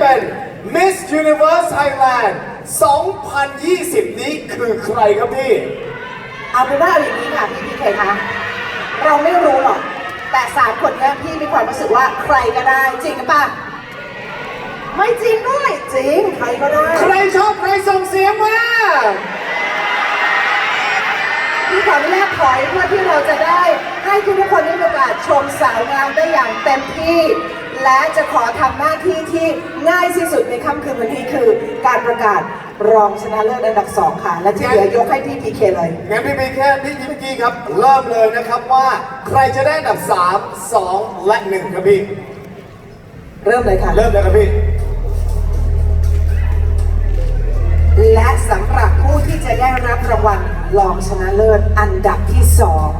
เป็น Miss Universe Thailand 2020 นี้คือใครครับพี่ เอาเป็นว่าเอาอย่างนี้ค่ะพี่พีเคคะเราไม่รู้หรอกแต่สามคนเนี้ยพี่มีความรู้สึกว่าใครก็ได้จริงหรือเปล่ะไม่จริงด้วยจริงใครก็ได้ใครชอบใครส่งเสียงมาพี่ขออนุญาตถอยเพื่อที่เราจะได้ให้ทุกๆคนได้มีโอกาสชมสาวงามได้อย่างเต็มที่ และจะขอทำหน้าที่ที่ง่ายที่สุดในค่ำคืนวันนี้คือ การประกาศรองชนะเลิศอันดับสองค่ะ และที่เหลือยกให้พี่พีเคเลย งั้นพี่พีแค่พี่ยิมกี้ครับ เริ่มเลยนะครับว่าใครจะได้อันดับ 3 2 และ 1 ครับพี่ เริ่มเลยค่ะ เริ่มเลยครับพี่ และสำหรับผู้ที่จะได้รับรางวัลรองชนะเลิศอันดับที่สอง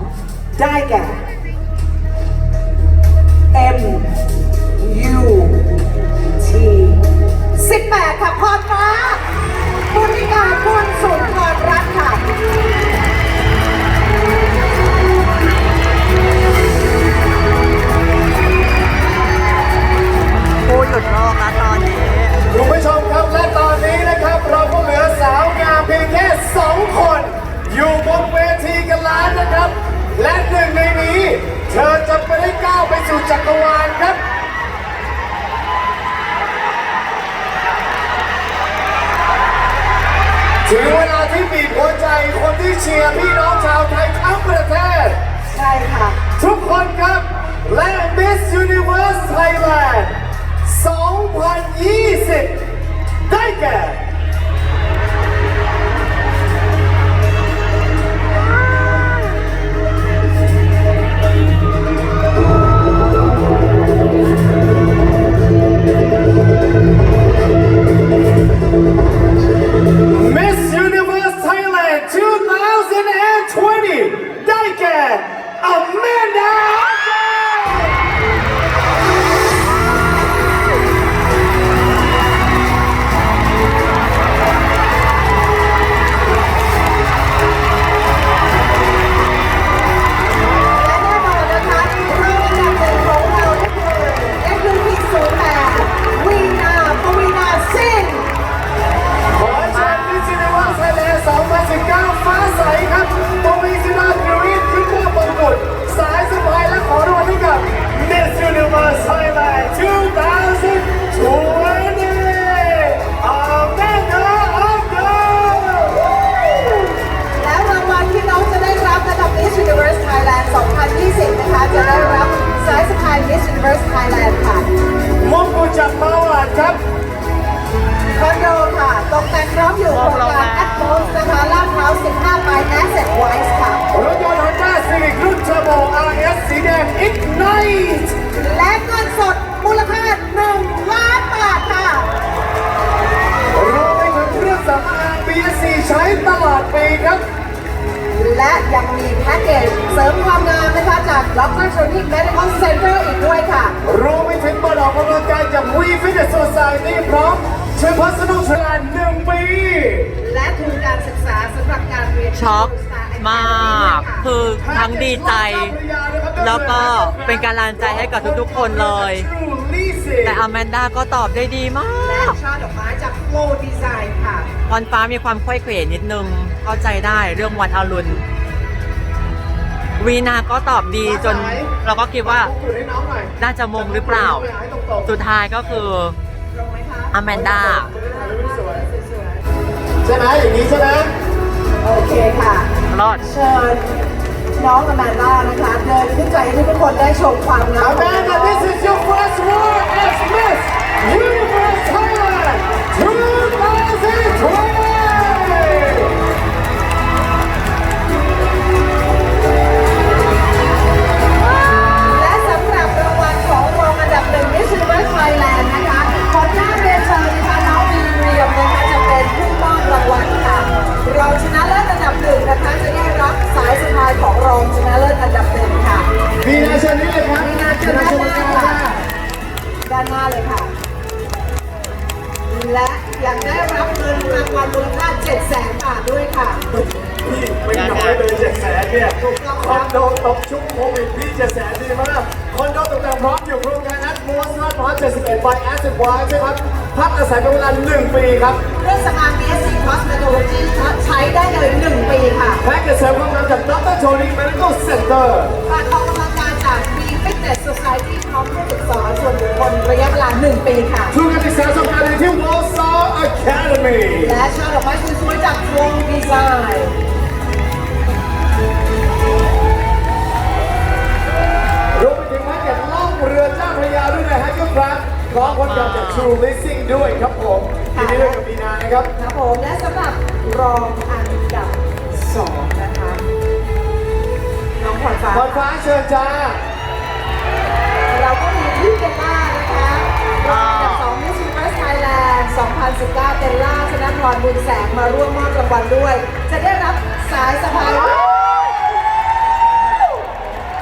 ได้แก่ ค่ะมงกุฎจากมาวาดครับ คอนโดค่ะ ตกแต่งพร้อมอยู่โครงการ Atmos นะคะลาดพร้าว15ไป Asset Wise ค่ะ รถยนต์ Honda Civic รุ่น Turbo RS สีแดง Ignite และเงินสดมูลค่า1ล้านบาทค่ะ รวมไปถึงเครื่องสำอาง BSC ใช้ตลอดปีครับ และยังมีแพ็กเกจเสริมความงามนะคะจาก Dr. Tronic Medical Center อีกด้วยค่ะ รวมไปถึงบอร์ดอ จาก We Fitness Society พร้อมเชิญ Personal Trainer หนึ่งปี และทุนการศึกษาสำหรับการเรียนช็อก Star Academy มากค่ะคือทั้งดีใจ แล้วก็เป็นการันใจให้กับทุกๆคนเลย แต่อแมนดาก็ตอบได้ดีมาและกช่อดอกไม้จาก Flow Design ค่ะพรฟ้ามีความค่อยเขวนิดนึงเข้าใจได้เรื่องวันอรุณ วีนาก็ตอบดีจนเราก็คิดว่าน่าจะมงหรือเปล่า สุดท้ายก็คือลงไหมคะอแมนดาใช่ไหมอย่างนี้ใช่ไหมโอเคค่ะรอดเชิญน้องอแมนด้านะคะเดินขึ้นไปให้ทุกคนได้ชมความงาม Amanda this is your first war as Miss Universe Thailand 2020 พี่ไม่น้อยเลยเจ็ดแสนเนี่ยคอนโดตกชุกโควิดพี่เจ็ดแสนดีมากคอนโดตกแต่งพร้อมอยู่โครงการนัด Most Hot 171 by Acid Wise นะครับพักอาศัยเป็นเวลา1ปีครับเครื่องสำอาง BSC Cosmetology ใช้ได้เลย 1 ปีค่ะแพ็กเกจเสริมความงามจาก Dr. Tony Medical Center การออกกำลังกายจาก B Fitness Society พร้อมผู้ฝึกสอนส่วนบุคคลระยะเวลา 1 ปีค่ะ Flow Design รวมไปถึงแพ็กเกจล่องเรือเจ้าพระยาด้วยนะฮะครับพร้อมคนกำจาก True Leasing ด้วยครับผมยินดีด้วยกับมีนานะครับ ครับผมและสำหรับรองอันดับ2นะคะ น้องขวัญฟ้า พรฟ้าเชิญจ้าเรา รบุญแสงมาร่วมมอบรางวัลด้วย จะได้รับสายสะพาย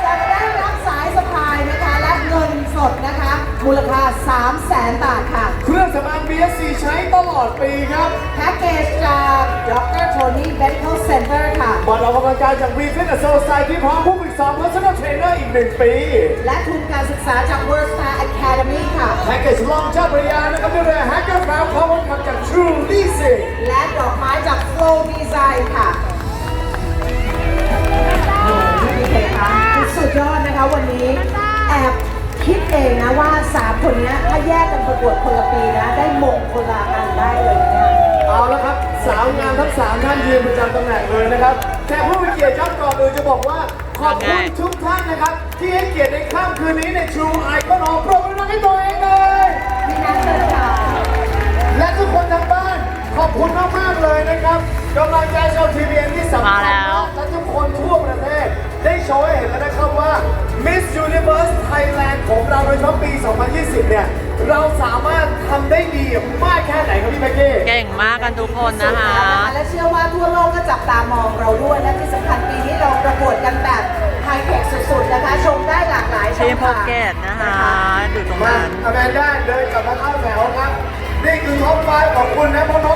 จะได้รับสายสะพายนะคะและเงินสดนะคะมูลค่า 3 0 0แสนบาทค่ะ เครื่องสำอาง BSC ใช้ตลอดปีครับแพ็กเกจจากดรโทนี่ Medical Center ค่ะ บัตรออกกำลังกายจาก We Fitness Society พร้อมผู้ฝึกสอน Personal Trainer อีก1ปี และทุนการศึกษาจาก World Star Academy ค่ะ แพ็กเกจลองเจ้าพระยานะครับด้วยเรือ Hacker Craft พร้อมคนขับจาก True Leasing และดอกไม้จาก Flow Design ค่ะโอเคค่ะสุดยอดนะคะวันนี้ แอบคิดเองนะว่า3คนเนี้ยถ้าแยกกันประกวดคนละปีนะ ได้มงคนละอันได้เลยเนี่ยเอาละครับ สาวงามทั้ง3ท่านยืนประจำตำแหน่งเลยนะครับแขกผู้มีเกียรติครับก่อนอื่นจะบอกว่า ขอบคุณทุกท่านนะครับ ที่ให้เกียรติในค่ำคืนนี้ใน True Icon ของปรบมือให้ตัวเองเลยพี่นัทเชิญค่ะและทุกคนทางบ้านขอบคุณมากๆเลยนะครับกำลังใจชาวทีวีที่สำคัญมาแล้วและทุกคนทั่วประเทศ ได้โชว์ให้เห็นแล้วนะครับว่า Miss Universe Thailand ของเราโดยเฉพาะปี 2020 เนี่ย เราสามารถทำได้ดีมากแค่ไหนครับพี่แม็กกี้เก่งมากกันทุกคนนะคะ และเชื่อว่าทั่วโลกก็จับตามองเราด้วยและที่สำคัญปีนี้เรา ประกวดกันแบบไฮเทคสุดๆนะคะ ชมได้หลากหลายช่องทีมโปทางเกตนะคะอยู่ตรงมานั้น อแมนด้าเดินกลับมาเข้าแถวครับ นี่คือท็อปไฟของคุณนะเพราะน้อง